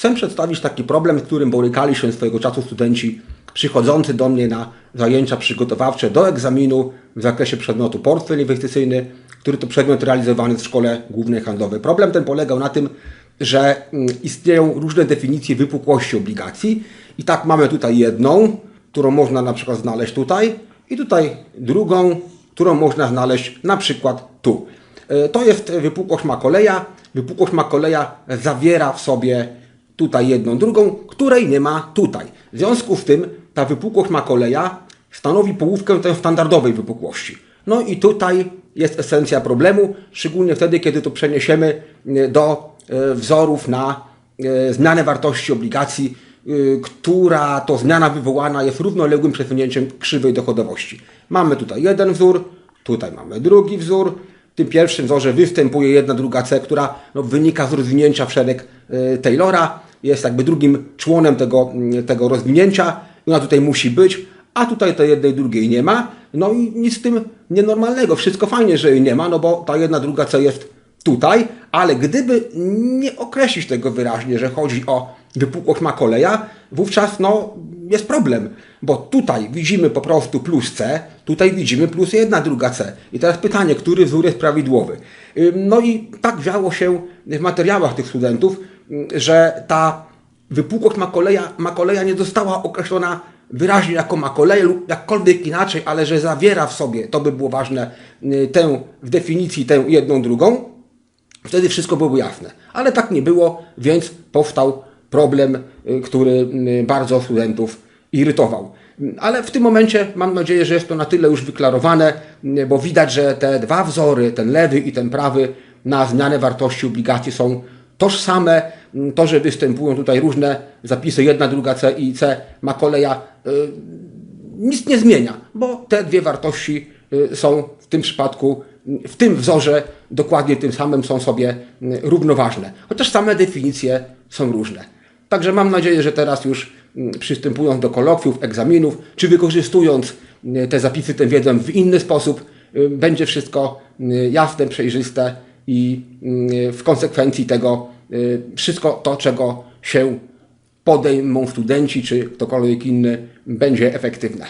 Chcę przedstawić taki problem, z którym borykali się swojego czasu studenci przychodzący do mnie na zajęcia przygotowawcze do egzaminu w zakresie przedmiotu portfel inwestycyjny, który to przedmiot realizowany w Szkole Głównej Handlowej. Problem ten polegał na tym, że mm, istnieją różne definicje wypukłości obligacji i tak mamy tutaj jedną, którą można na przykład znaleźć tutaj i tutaj drugą, którą można znaleźć na przykład tu. E, To jest wypukłość Makoleja. Wypukłość Makoleja zawiera w sobie tutaj jedną, drugą, której nie ma tutaj. W związku z tym ta wypukłość Makoleja stanowi połówkę tej standardowej wypukłości. No i tutaj jest esencja problemu, szczególnie wtedy, kiedy to przeniesiemy e, do e, wzorów na e, zmianę wartości obligacji, która to zmiana wywołana jest równoległym przesunięciem krzywej dochodowości. Mamy tutaj jeden wzór, tutaj mamy drugi wzór. W tym pierwszym wzorze występuje jedna druga C, która no, wynika z rozwinięcia wszelek e, Taylora. Jest jakby drugim członem tego, mm, tego rozwinięcia. Ona tutaj musi być, a tutaj tej jednej drugiej nie ma. No i nic z tym nienormalnego. Wszystko fajnie, że jej nie ma, no bo ta jedna druga C jest tutaj, ale gdyby nie określić tego wyraźnie, że chodzi o wypukłość Makoleja, wówczas no, jest problem, bo tutaj widzimy po prostu plus C, tutaj widzimy plus jedna druga C. I teraz pytanie, który wzór jest prawidłowy? No i tak działo się w materiałach tych studentów, że ta wypukłość Makoleja, Makoleja nie została określona wyraźnie jako Makoleja lub jakkolwiek inaczej, ale że zawiera w sobie, to by było ważne, y, tę w definicji tę jedną drugą, Wtedy wszystko byłoby jasne. Ale tak nie było, więc powstał problem, y, który y, bardzo studentów irytował. Ale w tym momencie mam nadzieję, że jest to na tyle już wyklarowane, y, bo widać, że te dwa wzory, ten lewy i ten prawy, na zmianę wartości obligacji są tożsame. Y, To, że występują tutaj różne zapisy, jedna, druga C i C Makoleja, y, nic nie zmienia, bo te dwie wartości są w tym przypadku, w tym wzorze dokładnie tym samym są sobie równoważne, chociaż same definicje są różne. Także mam nadzieję, że teraz już y, przystępując do kolokwiów, egzaminów, czy wykorzystując y, te zapisy, tę wiedzę w inny sposób, y, będzie wszystko y, jasne, przejrzyste i y, w konsekwencji tego wszystko to, czego się podejmą studenci czy ktokolwiek inny, będzie efektywne.